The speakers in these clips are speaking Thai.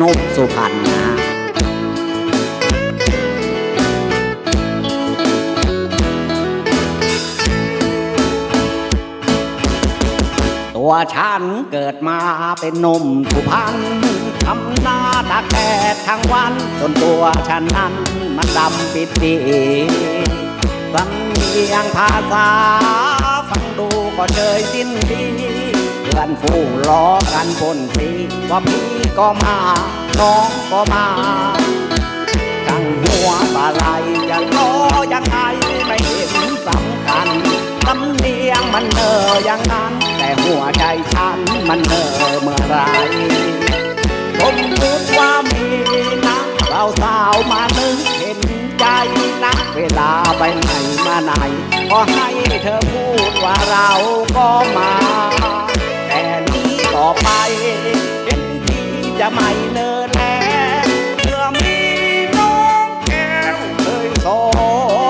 นบสุพรรณนะตัวฉันเกิดมาเป็นนมสุพรรณทำหน้าตาแดดทั้งวัน จนตัวฉันนั้นมันดำปิดปีสำเนียงภาษา ฟังดูก็เชยสิ้นดี พื่อนฝูงล้อกันปนปีว่าพี่ก็มาน้องก็มาจังหัวปลาไหลจะล้อยังไงไม่เห็นสำคัญสำเนียงมันเนออย่างนั้น แต่หัวใจฉันมันเนอเมื่อไรผมพูดว่ามีนะเราสาวมานึกเห็นใจนะเวลาไปไหนมาไหน ก็ให้เธอพูดว่าเราก็มา ต่อไปเห็นที่จะไม่เนินแลเมื่อมีน้องแก้วเคยสอ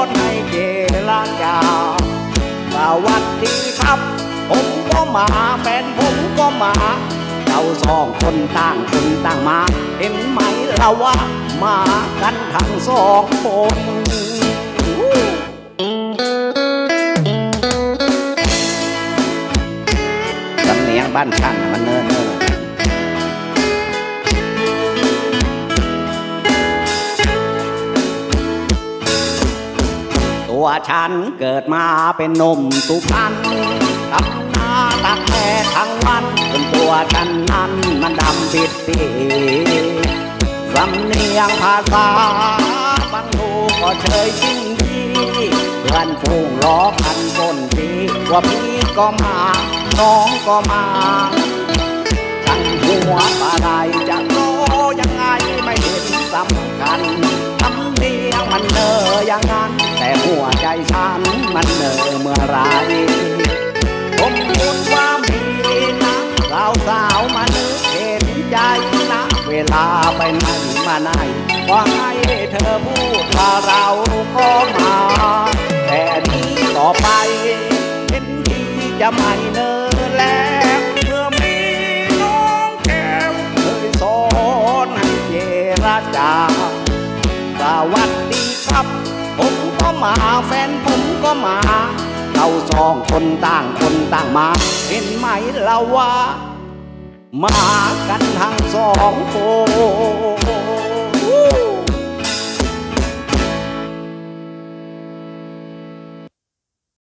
นให้เจรจาสวัสดีครับ ผมก็มาแฟนผมก็มาเราสองคนต่างคนต่างมา เห็นไหมเราว่ามากันทั้งสองคน บ้านช่างมันเนินเนินตัวฉันเกิดมาเป็นนมสุพรรณทำหน้าตักแค่ทั้งวันจนตัวฉันนั้นมันดำปิดปีสำเนียงภาษาฟังดูก็เฉยจริงดีเพื่อนฝูงล้อกันบนทีว่าพี่ก็มา น้องก็มาทั้งหัวปลาใดจะโตยังไงไม่เห็นสำคัญทำเนียงมันเนออย่างนั้น แต่หัวใจฉันมันเนอเมื่อไรผมพูดว่ามีนะสาวสาวมานึกเห็นใจนะ เวลาไปไหนมาไหนก็ให้เธอพูดว่าเราก็มา แต่นี้ต่อไป เห็นที่จะไม่เน แลเมื่อมีน้องแก้วเคยสอนให้เจรจาสวัสดีครับ ผมก็มาแฟนผมก็มา เราสองคนต่างคนต่างมา เห็นไหมเราว่า มากันทั้งสองคน